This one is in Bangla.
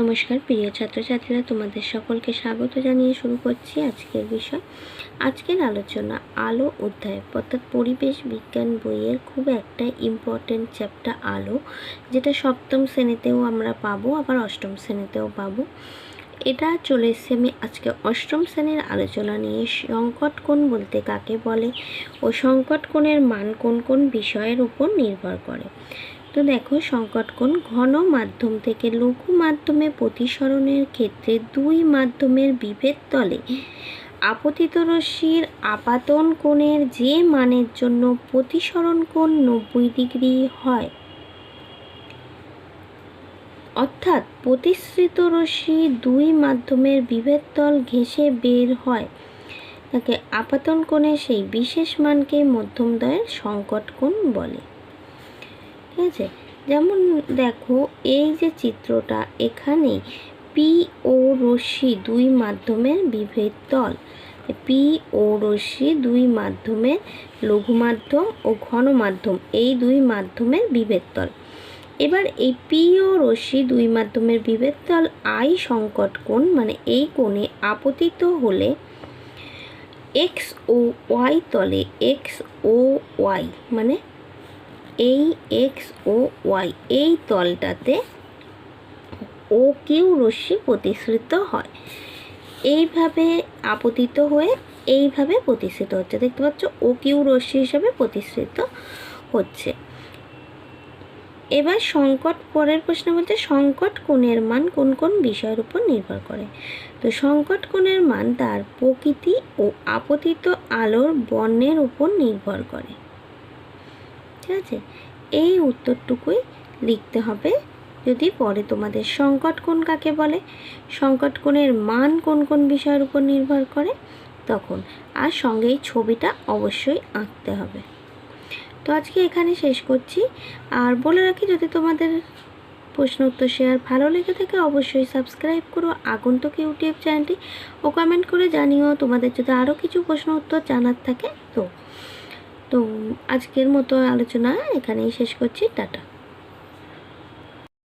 নমস্কার, প্রিয় ছাত্রছাত্রীরা, তোমাদের সকলকে স্বাগত জানিয়ে শুরু করছি আজকের বিষয়। আজকের আলোচনা আলো অধ্যায়, অর্থাৎ পরিবেশ বিজ্ঞান বইয়ের খুব একটা ইম্পর্টেন্ট চ্যাপ্টার আলো, যেটা সপ্তম শ্রেণীতেও আমরা পাবো, আবার অষ্টম শ্রেণীতেও পাবো। এটা চলে এসছে আমি আজকে অষ্টম শ্রেণির আলোচনা নিয়ে। সংকট কোণ বলতে কাকে বলে ও সংকট কোণের মান কোন কোন বিষয়ের উপর নির্ভর করে? তো দেখো সংকট কোণ ঘন মাধ্যম থেকে লঘু মাধ্যমে প্রতিসরণের ক্ষেত্রে দুই মাধ্যমের বিভেদ তলে। আপতিত রশ্মির আপাতন কোণের যে মানের জন্য প্রতিসরণ কোণ নব্বই ডিগ্রি হয়, অর্থাৎ প্রতিশ্রিত রশ্মি দুই মাধ্যমের বিভেদ তল ঘেঁষে বের হয়। তাকে আপাতন কোণে সেই বিশেষ মানকে মধ্যমদয়ের সংকট কোণ বলে। ঠিক আছে যেমন দেখো, এই যে চিত্রটা, এখানে পি ও রশ্মি দুই মাধ্যমের বিভেদ তল। পি ও রশ্মি দুই মাধ্যমের লঘু মাধ্যম ও ঘন মাধ্যম এই দুই মাধ্যমের বিভেদ তল। এবার এই পি ও রশ্মি দুই মাধ্যমের বিভেদ তল, আই সংকট কোণ মানে এই কোণে আপতিত হলে এক্স ও ওয়াই তলে, এক্স ও ওয়াই মানে এই এক্স ও ওয়াই এই তলটাতে ও কিউ রশ্মি প্রতিশ্রিত হয়। এইভাবে আপতিত হয়ে এইভাবে প্রতিষ্ঠিত হচ্ছে। দেখতে পাচ্ছ ও কিউ রশ্মি হিসাবে প্রতিষ্ঠিত হচ্ছে। এবার সংকট, পরের প্রশ্ন বলতে সংকট কোণের মান কোন কোন বিষয়ের উপর নির্ভর করে? তো সংকট কোণের মান তার প্রকৃতি ও আপতিত আলোর বর্ণের উপর নির্ভর করে। ঠিক আছে এই উত্তরটুকুই লিখতে হবে। যদি পরে তোমাদের সংকট কোণ কাকে বলে, সংকট কোণের মান কোন কোন বিষয়ের উপর নির্ভর করে, তখন আর সঙ্গে এই ছবিটা অবশ্যই আঁকতে হবে। তো আজকে এখানে শেষ করছি। আর বলে রাখি, যদি তোমাদের প্রশ্ন উত্তর শেয়ার ভালো লেগে থাকে, অবশ্যই সাবস্ক্রাইব করো। আগন্তুক ইউটিউব চ্যানেলটি, ও কমেন্ট করে জানিও তোমাদের যদি আরও কিছু প্রশ্ন উত্তর জানার থাকে, তো তো আজকের মতো আলোচনা এখানেই শেষ করছি টাটা।